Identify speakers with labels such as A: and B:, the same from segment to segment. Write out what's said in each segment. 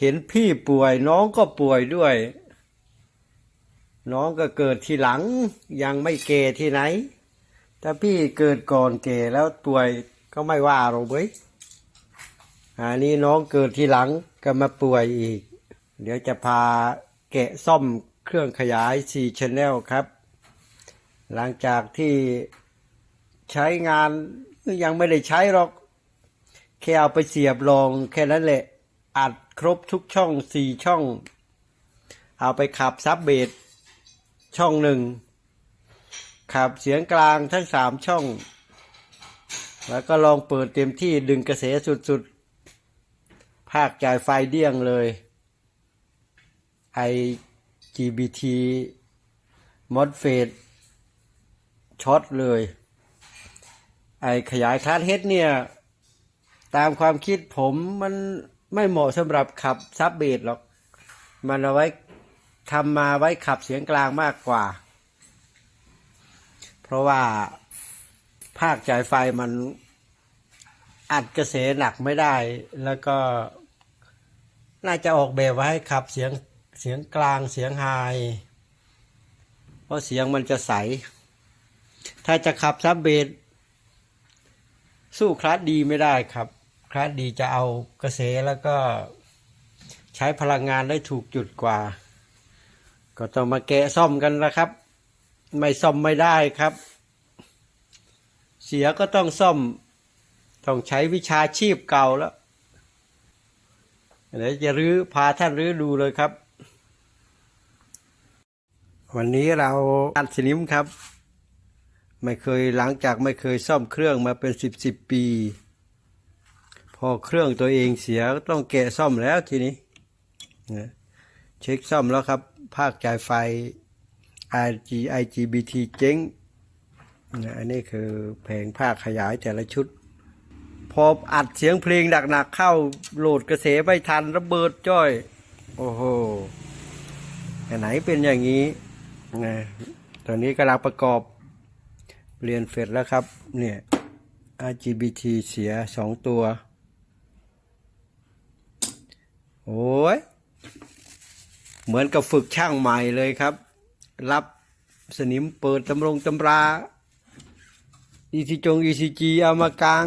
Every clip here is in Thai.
A: เห็นพี่ป่วยน้องก็ป่วยด้วย น้องก็เกิดทีหลังยังไม่เกที่ไหน ถ้าพี่เกิดก่อนเกแล้วป่วยก็ไม่ว่าหรอกเว้ยอันนี้น้องเกิดทีหลังก็มาป่วยอีก เดี๋ยวจะพาแกะซ่อมเครื่องขยาย 4 Channel ครับ หลังจากที่ใช้งานยังไม่ได้ใช้หรอก แค่เอาไปเสียบลองแค่นั้นแหละ อัดครบทุกช่องสี่ช่อง เอาไปขับซับเบสช่องหนึ่งขับเสียงกลางทั้งสามช่อง แล้วก็ลองเปิดเต็มที่ดึงกระแสสุดๆ ภาคจ่ายไฟเดี้ยงเลย IGBT MOSFET ช็อตเลย ไอขยายคลาสเฮดเนี่ย ตามความคิดผมมัน ไม่เหมาะสำหรับขับซับเบสหรอก มันเอาไว้ทำมาไว้ขับเสียงกลางมากกว่า เพราะว่าภาคจ่ายไฟมันอัดกระแสหนักไม่ได้ แล้วก็น่าจะออกแบบไว้ให้ขับเสียงเสียงกลางเสียงไฮเพราะเสียงมันจะใส ถ้าจะขับซับเบสสู้คลาสดีไม่ได้ครับ คลาดีจะเอากระแสแล้วก็ใช้พลังงานได้ถูกจุดกว่า ก็ต้องมาแกะซ่อมกันละครับ ไม่ซ่อมไม่ได้ครับ เสียก็ต้องซ่อม ต้องใช้วิชาชีพเก่าแล้วเดี๋ยวจะรื้อพาท่านรื้อดูเลยครับ วันนี้เราอัดสนิมครับ ไม่เคยหลังจากไม่เคยซ่อมเครื่องมาเป็นสิบสิบปี พอเครื่องตัวเองเสียก็ต้องแกะซ่อมแล้วทีนี้นะเช็คซ่อมแล้วครับ ภาคจ่ายไฟ RG IGBT เจ๊งนะอันนี้คือแผงภาคขยายแต่ละชุด พออัดเสียงเพลงหนักๆเข้าโหลดกระแสไม่ทันระเบิดจ้อย โอ้โหไหนเป็นอย่างนี้นะตอนนี้กำลังประกอบเรียนเสร็จแล้วครับ เนี่ย RGBT เสียสองตัว โอ้ยเหมือนกับฝึกช่างใหม่เลยครับ รับสนิมเปิดตำรงตำรา EC จง ECG เอามากลาง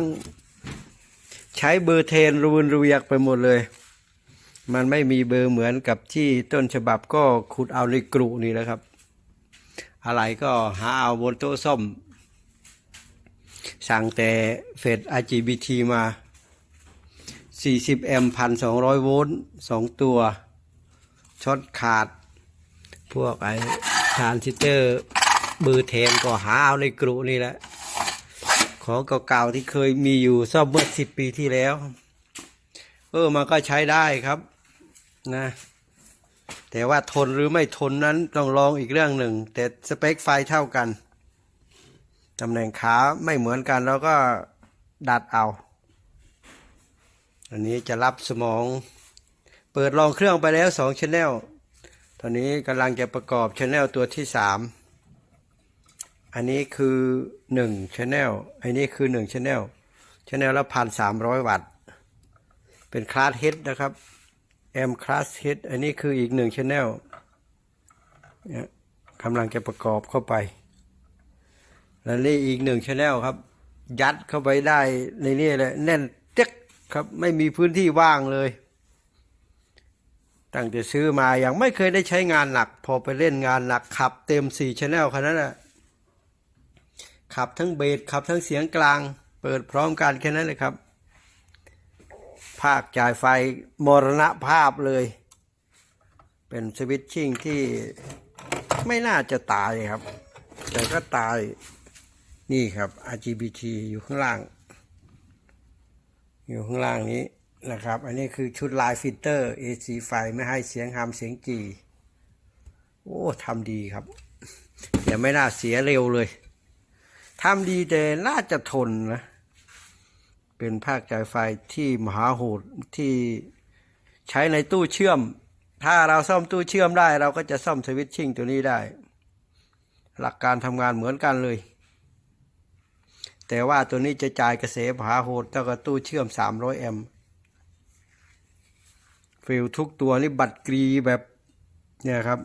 A: ใช้เบอร์เทนรูนรูเวียกไปหมดเลย มันไม่มีเบอร์เหมือนกับที่ต้นฉบับก็ขุดเอาในกรุนี่แหละครับ อะไรก็หาเอาบนโต๊ะส้ม สั่งแต่เฟด RGBT มา 40 แอมป์1,200โวลต์สองตัวช็อตขาด พวกไอ้ทรานซิสเตอร์เบอร์แทนก็หาเอาในกรุนี่แหละ ของเก่าๆที่เคยมีอยู่ซ่อมเมื่อ10ปีที่แล้ว เออมันก็ใช้ได้ครับนะ แต่ว่าทนหรือไม่ทนนั้นต้องลองอีกเรื่องหนึ่ง แต่สเปคไฟเท่ากันตำแหน่งขาไม่เหมือนกันแล้วก็ดัดเอา อันนี้จะรับสมอง เปิดลองเครื่องไปแล้วสองชแนลตอนนี้กำลังจะประกอบชแนลตัวที่สามอันนี้คือหนึ่งชแนลอันนี้คือหนึ่งชแนลชแนลละพันสามร้อยวัตต์ เป็นคลาสเฮดนะครับแอมคลาสเฮดอันนี้คืออีกหนึ่งชแนลกำลังจะประกอบเข้าไป แล้วนี่อีกหนึ่งชแนลครับ ยัดเข้าไปได้ในนี่เลยแน่น ครับไม่มีพื้นที่ว่างเลย ตั้งแต่ซื้อมายังไม่เคยได้ใช้งานหนัก พอไปเล่นงานหนักขับเต็มสี่ชแนลขนนั้นแหะขับทั้งเบสขับทั้งเสียงกลาง เปิดพร้อมกันแค่นั้นเลยครับ ภาคจ่ายไฟมรณภาพเลย เป็นสวิตชิ่งที่ไม่น่าจะตายครับ แต่ก็ตายนี่ครับ RGBT อยู่ข้างล่าง อยู่ข้างล่างนี้นะครับ อันนี้คือชุดลายฟิลเตอร์ AC ไฟไม่ให้เสียงฮัมเสียงจีโอ้ทำดีครับแต่ไม่น่าเสียเร็วเลยทำดีแต่น่าจะทนนะ เป็นภาคจ่ายไฟที่มหาโหดที่ใช้ในตู้เชื่อม ถ้าเราซ่อมตู้เชื่อมได้ เราก็จะซ่อมสวิตชิ่งตัวนี้ได้ หลักการทำงานเหมือนกันเลย แต่ว่าตัวนี้จะจ่ายกระแสมหาโหดเท่ากับตู้เชื่อม 300 แอมป์ฟฟิลทุกตัวนี่บัตรกรีแบบเนี่ยครับ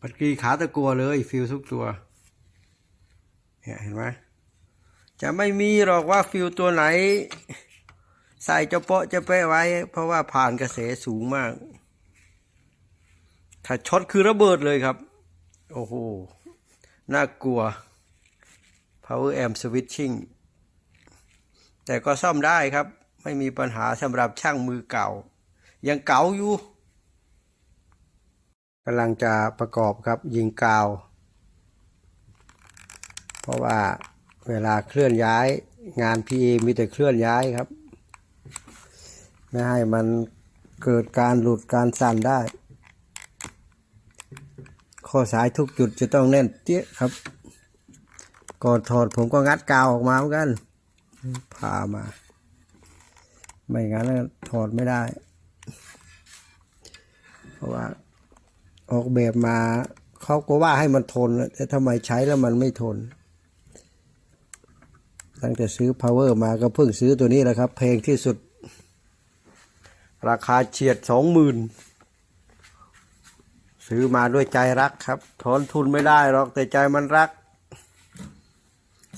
A: บัตรกรีขาตะกัวเลยฟิลทุกตัวเนี่ยเห็นไหมจะไม่มีหรอกว่าฟิลตัวไหน ใส่จะเปาะจะเปะไว้ เพราะว่าผ่านกระแสสูงมาก ถ้าช็อตคือระเบิดเลยครับ โอ้โห น่ากลัว power amp switching แต่ก็ซ่อมได้ครับ ไม่มีปัญหาสำหรับช่างมือเก่า ยังเก่าอยู่กำลังจะประกอบครับยิงกาว เพราะว่าเวลาเคลื่อนย้ายงาน PA มีแต่เคลื่อนย้ายครับ ไม่ให้มันเกิดการหลุดการสั่นได้ ข้อสายทุกจุดจะต้องแน่นเตี้ยครับ ก่อนถอดผมก็งัดกาวออกมาเหมือนกันพามา ไม่งั้นถอดไม่ได้ เพราะว่า ออกแบบมาเขาก็ว่าให้มันทนแต่ทำไมใช้แล้วมันไม่ทน ตั้งแต่ซื้อ power มาก็เพิ่งซื้อตัวนี้แหละครับ เพลงที่สุด ราคาเฉียดสองหมื่นซื้อมาด้วยใจรักครับถอนทุนไม่ได้หรอกแต่ใจมันรัก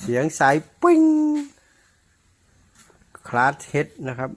A: เสียงสายปิ้งคลาสเฮดนะครับ